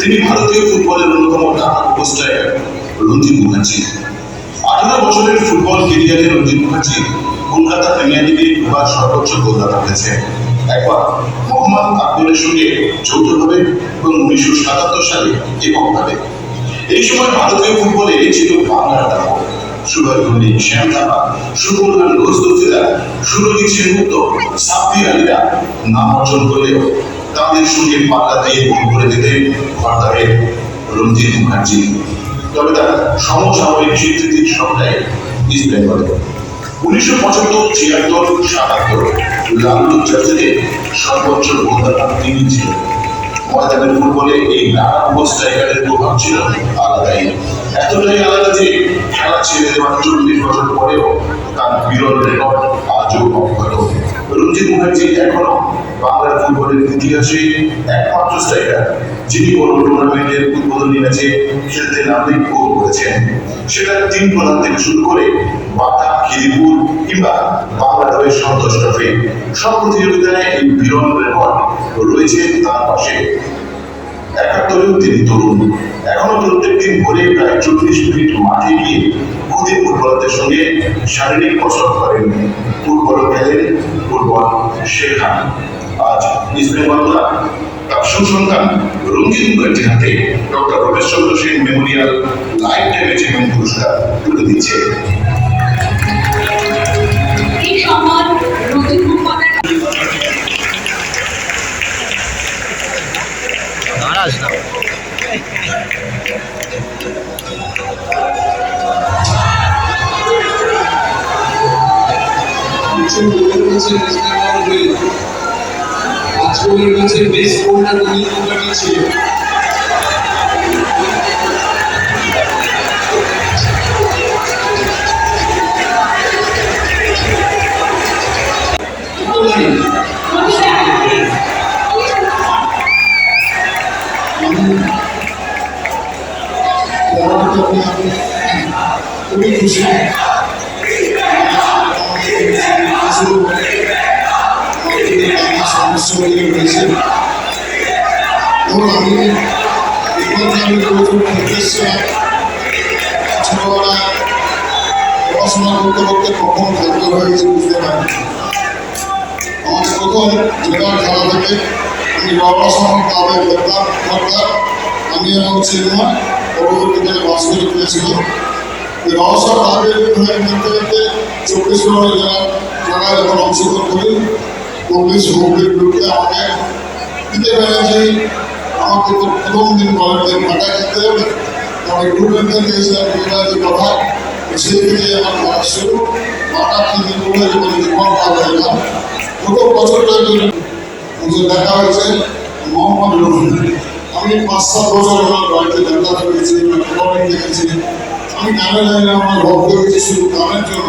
তিনি ভারতীয় ফুটবলের অন্যতম টাকা স্ট্রাইকার রঞ্জিত মুখার্জি। আঠারো বছরের ফুটবল কেরিয়ারে রঞ্জিত মুখার্জি কলকাতা প্রিমিয়ার লিগে দুবার সর্বোচ্চ গোলদাতা হয়েছে একবার মোহাম্মদ আকবরের সঙ্গে যৌথভাবে এবং উনিশশো সাতাত্তর সালে এককভাবে এই সময় ভারতীয় ফুটবলে ছিল বাংলার দাপট সুভাষগঞ্জী শ্যাম থাপা সুবর্ণান রোজদস্তিরা সুরজিৎ সেনগুপ্ত সাব্বির আলীরা নাম অর্জন করলেও তাদের সঙ্গে পাল্লা দিয়ে গোল করে দিতে ঘরদারে রঞ্জিত মুখার্জি। তবে তার সমসাময়িক স্বীকৃতির সবটাই ইস্ট বেঙ্গলে উনিশশো পঁচাত্তর ছিয়াত্তর সাতাত্তর লালু জার্সিতে সর্বোচ্চ গোলদাতা তিনি ছিলেন ময়দানের ফুটবলে এই নানা স্ট্রাইকারের প্রভাব ছিল আলাদাই। এতটাই আলাদা যে খেলা ছেড়ে দেওয়ার চল্লিশ বছর পরেও তার বিরল রেকর্ড আজও অক্ষত। রঞ্জিত মুখার্জি এখনও বাংলার ফুটবলের ইতিহাসে একমাত্র স্ট্রাইকার যিনি কোনো টুর্নামেন্টের উদ্বোধনী ম্যাচে খেলতে নামলে গোল করেছেন। সেটা তিন প্রধান থেকে শুরু করে বাতা খিদিপুর কিংবা বাংলা দলের সন্তোষ ট্রফি। সব প্রতিযোগিতায় এই বিরল রেকর্ড রয়েছে তার পাশে। একাত্তরেও তিনি তরুণ। এখনও প্রত্যেক দিন ভোরে প্রায় চল্লিশ মিনিট মাঠে গিয়ে খুদে ফুটবলারদের সঙ্গে শারীরিক কসরত করেন। ফুটবল শেখান আজ ইস্ট বন্ধুরা, তার সুসন্তান রঞ্জিত মুখার্জির হাতে doctor Rameshchandra Sen memorial lifetime পুরস্কার তুলে দিচ্ছে। কিছু বলে রয়েছে ইসলামাবাদে আজকের কাছে বেশ কোনটা ছিল সমস্যা রয়েছে এবং আমি আমি প্রচুর উদ্দেশ্যে ছোটবেলায় পড়াশোনা করতে করতে কখন খাদ্য হয়েছে বুঝতে পারি আমার প্রথম জেলার খেলা থেকে আমি বাবার সঙ্গে ক্লাবে খেলতাম খেলতাম আমি এবং চিন্ময় পরবর্তীকালে বাস করে পেয়েছিল রহস্য ক্লাবের হয়ে খেলতে খেলতে চব্বিশ পরগনা জেলার জেলায় যখন অংশগ্রহণ করি আমাকে দিতে আমাকে তো প্রথম দিন বলেন যে ফাটা খেলতে হবে আমি গ্রুপের থেকে এসেছিলাম ইংরাজি কথা সেই থেকে আমার খেলা শুরু। ফাটা খেলতে বলে জীবন পার হয়ে গেলাম প্রথম জন্য যে দেখা হয়েছে, মোহাম্মদ রফি আমি পাঁচ সাত বছর আমার বাড়িতে দেখা করেছি টুর্নামেন্ট দেখেছি। আমি গানে জানি আমার ভক্ত হয়েছি শুধু জন্য।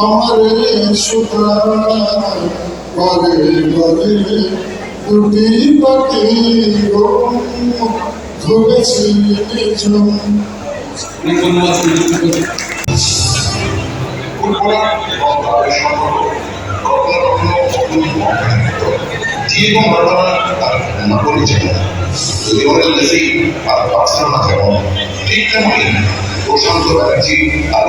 আমার সুতা ঘরে ঘরে দুটি পাখি ধরেছি লিওনেল মেসি আর বার্সেলোনা যেমন ঠিক তেমনই প্রশান্ত ব্যানার্জি ক্লাব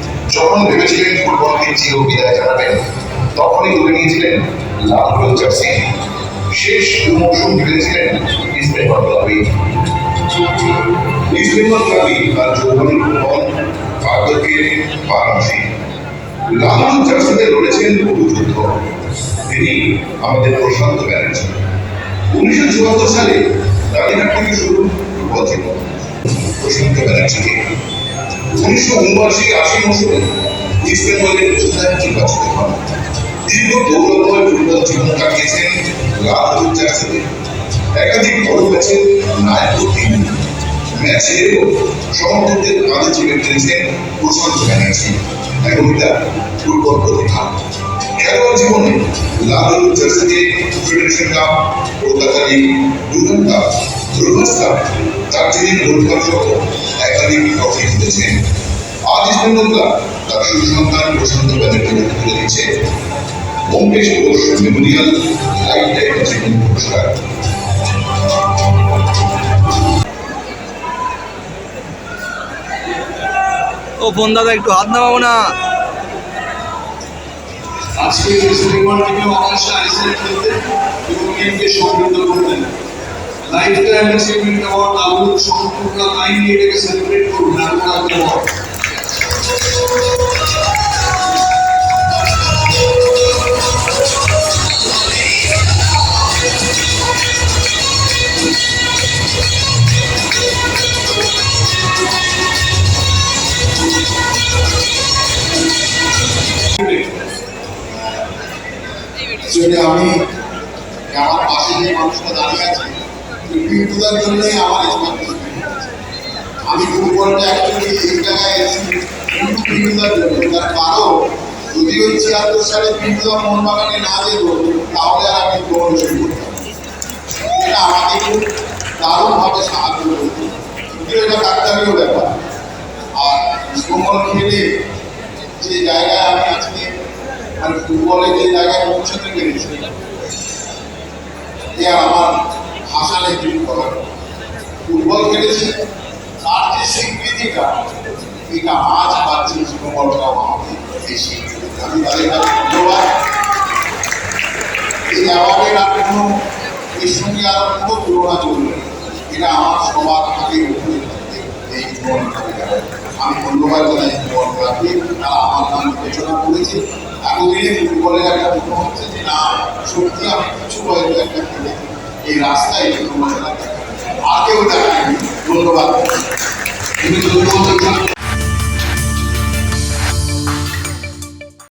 যখন ভেবেছিলেন ফুটবলকে চির বিদায় জানাবেন, তখনই তুলে নিয়েছিলেন লাল হলুদ জার্সি। শেষ দু মৌসুম খেলেছিলেন ইস্ট বেঙ্গল ক্লাবে ইস্ট বেঙ্গল ক্লাবে তার যৌবনের ফুটবল লাল জার্সিতে লড়েছেন বহু যুদ্ধ তিনি আমাদের প্রশান্ত ব্যানার্জি। উনিশশো চুয়াত্তর সালে রানীঘাট থেকে শুরু ফুটবল জীবন। প্রশান্ত ব্যানার্জিকে উনিশশো উনআশি, আশি মৌসুমে ইস্ট বেঙ্গলের অধিনায়ক নির্বাচিত হন। দীর্ঘ দৌড়ময় ফুটবল জীবন কাটিয়েছেন লাল জার্সিতে। একাধিক বড় ম্যাচে নায়ক টিম। ম্যাচ সমর্থকদের কাঁধে চেপে ফেলেছেন প্রশান্ত ব্যানার্জি। এখন ফুটবল প্রতিভা। খেলোয়াড় জীবনে লাল জার্সিতে federation cup Kolkata league Durand cup cup Darjeeling gold cup সহ তার তুলে দিচ্ছে Ghosh memorial lifetime achievement পুরস্কার ও ফোন দাদা, একটু হাত নামাবো না। আজকে এবং সমৃদ্ধ করতেন lifetime achievement award Abul সম্পূর্ণ কাইন্ডলি এটাকে সেলিব্রেট করুন এখন অ্যাওয়ার্ড যদি আমি আমার পাশে যে মানুষটা দাঁড়িয়ে আছে পিন্টুদার জন্যই আমার আমি ফুটবলটা অ্যাকচুয়ালি এই জায়গায় এসেছি কিন্তু পিন্টুদার জন্য তার কারণ যদি ওই ছিয়াত্তর সালে পিন্টুদা মোহনবাগানে না যেত তাহলে আর আমি গ্রহণ শুরু করতাম এটা আমাকে খুব দারুণভাবে সাহায্য করত কিন্তু এটা ডাক্তারিও ব্যাপার আর সুমন খেলে যে জায়গায় আমি আজকে মানে ফুটবলে যে জায়গায় পৌঁছাতে পেরেছি, এ আমার ভাষা নেই কিছু ফুটবল খেলেছি তার যে স্বীকৃতিটা, এটা আজ পাচ্ছি আমাকে এই স্বীকৃতি আমি ধন্যবাদ। এই অ্যাওয়ার্ডের আর কোনো এর সঙ্গে আর কোনো তুলনা চলবে। এটা আমার সবার আগে উপরে এই আমি ধন্যবাদ জানাই জীবনটাকে তারা আমার নাম বিবেচনা করেছে। এতদিনে ফুটবলের একটা মনে হচ্ছে যে না, সত্যি আমি কিছু হয়তো একটা খেলে এই রাস্তায় আগেও দেখায়নি ধন্যবাদ।